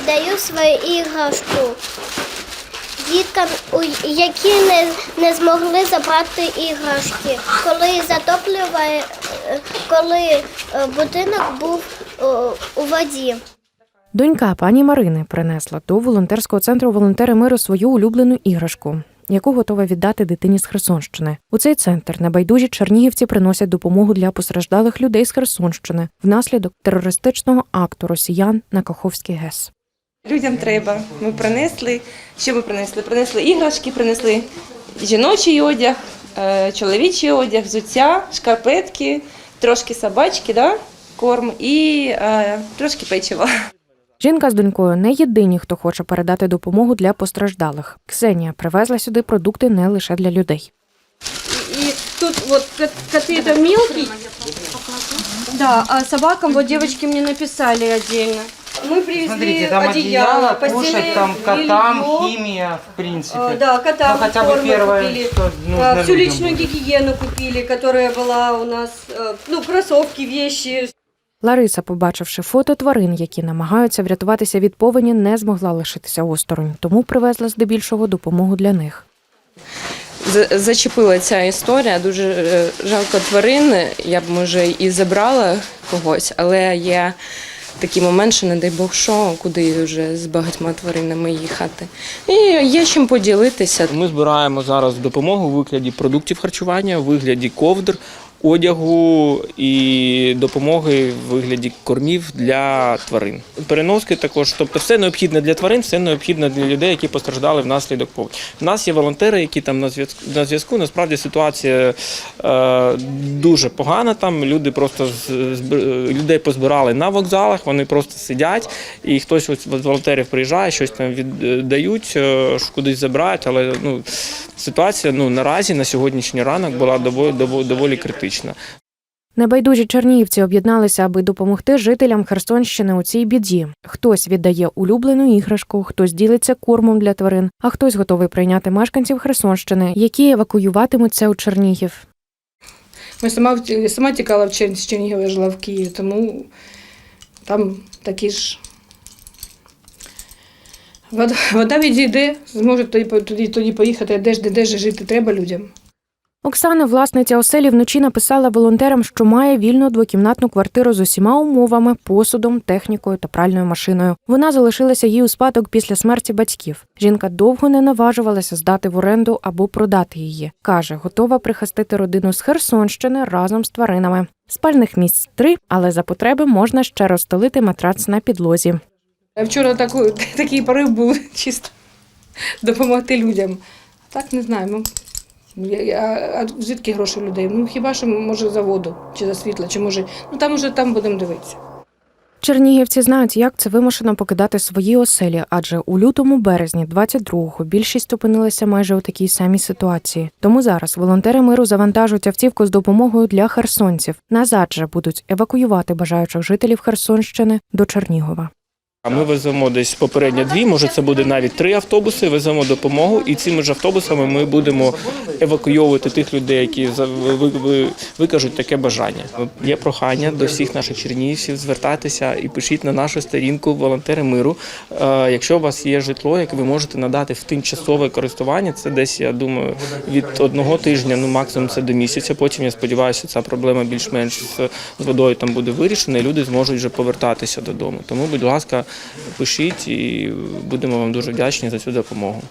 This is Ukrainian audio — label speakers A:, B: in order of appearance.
A: віддаю свою іграшку діткам, які не, не змогли забрати іграшки, коли затоплюває, е, коли е, будинок був е, у воді.
B: Донька пані Марини принесла до волонтерського центру волонтери миру свою улюблену іграшку. Яку готова віддати дитині з Херсонщини у цей центр небайдужі чернігівці приносять допомогу для постраждалих людей з Херсонщини внаслідок терористичного акту росіян на Каховський ГЕС.
C: Людям треба. Ми принесли. Що ми принесли? Принесли іграшки, принесли жіночий одяг, е, чоловічий одяг, взуття, шкарпетки, трошки собачки, да? корм і е, трошки печива.
B: Жінка з донькою не єдині, хто хоче передати допомогу для постраждалих. Ксенія привезла сюди продукти не лише для людей.
D: И тут вот кот- коты. Да, а собакам вот девочки мне написали отдельно. Мы привезли
E: Смотрите, там
D: одеяло,
E: одеяло, кушать
D: постельное
E: там котам,
D: белье.
E: химия, в принципе.
D: А, Да, котам
E: Ну, хотя бы
D: корм мы
E: первое,
D: купили.
E: что нужно
D: А, Всю
E: людям
D: личную
E: будет.
D: гигиену купили, которая была у нас, э, ну, кроссовки, вещи,
B: Лариса, побачивши фото тварин, які намагаються врятуватися від повені, не змогла лишитися осторонь, тому привезла здебільшого допомогу для них.
C: З- Зачепила ця історія. Дуже е, жалко тварин. Я б може і забрала когось, але є такий момент, що не дай Бог, що куди вже з багатьма тваринами їхати. І є чим поділитися.
F: Ми збираємо зараз допомогу у вигляді продуктів харчування, у вигляді ковдр, одягу і допомоги в вигляді кормів для тварин. Переноски також, тобто все необхідне для тварин, все необхідне для людей, які постраждали внаслідок повені. У нас є волонтери, які там на зв'язку. На зв'язку насправді ситуація е, дуже погана. Там люди просто з, людей позбирали на вокзалах, вони просто сидять, і хтось ось з волонтерів приїжджає, щось там віддають, е, кудись забирають, але ну ситуація ну наразі на сьогоднішній ранок була доволі доволі, доволі критична.
B: Небайдужі чернігівці об'єдналися, аби допомогти жителям Херсонщини у цій біді. Хтось віддає улюблену іграшку, хтось ділиться кормом для тварин, а хтось готовий прийняти мешканців Херсонщини, які евакуюватимуться у Чернігів.
G: Ми сама, сама тікала в Чер- з Чернігова, жила в Києві, тому там такі ж. Вода, вода відійде, зможе тоді, тоді, тоді поїхати, де ж, де ж жити треба людям.
B: Оксана, власниця оселі, вночі написала волонтерам, що має вільну двокімнатну квартиру з усіма умовами, посудом, технікою та пральною машиною. Вона залишилася їй у спадок після смерті батьків. Жінка довго не наважувалася здати в оренду або продати її. каже, готова прихистити родину з Херсонщини разом з тваринами. Спальних місць три, але за потреби можна ще розстелити матрац на підлозі.
G: Вчора таку, такий порив був чисто допомогти людям. Так не знаю. Ну, а звідки гроші людей? Ну хіба що може за воду чи за світло, чи може. Ну там уже там будемо дивитися.
B: Чернігівці знають, як це вимушено покидати свої оселі, адже у лютому березні 22-го більшість опинилася майже у такій самій ситуації. Тому зараз волонтери миру завантажують автівку з допомогою для херсонців. Назад же будуть евакуювати бажаючих жителів Херсонщини до Чернігова.
F: А ми веземо десь попередньо дві, може це буде навіть три автобуси. Веземо допомогу, і цими ж автобусами ми будемо евакуйовувати тих людей, які викажуть таке бажання. Є прохання до всіх наших чернігівців звертатися і пишіть на нашу сторінку волонтери миру. Е, Якщо у вас є житло, яке ви можете надати в тимчасове користування, це десь я думаю від одного тижня, ну максимум це до місяця. Потім я сподіваюся, ця проблема більш-менш з водою там буде вирішена, і люди зможуть вже повертатися додому. Тому, будь ласка, пишіть і будемо вам дуже вдячні за цю допомогу.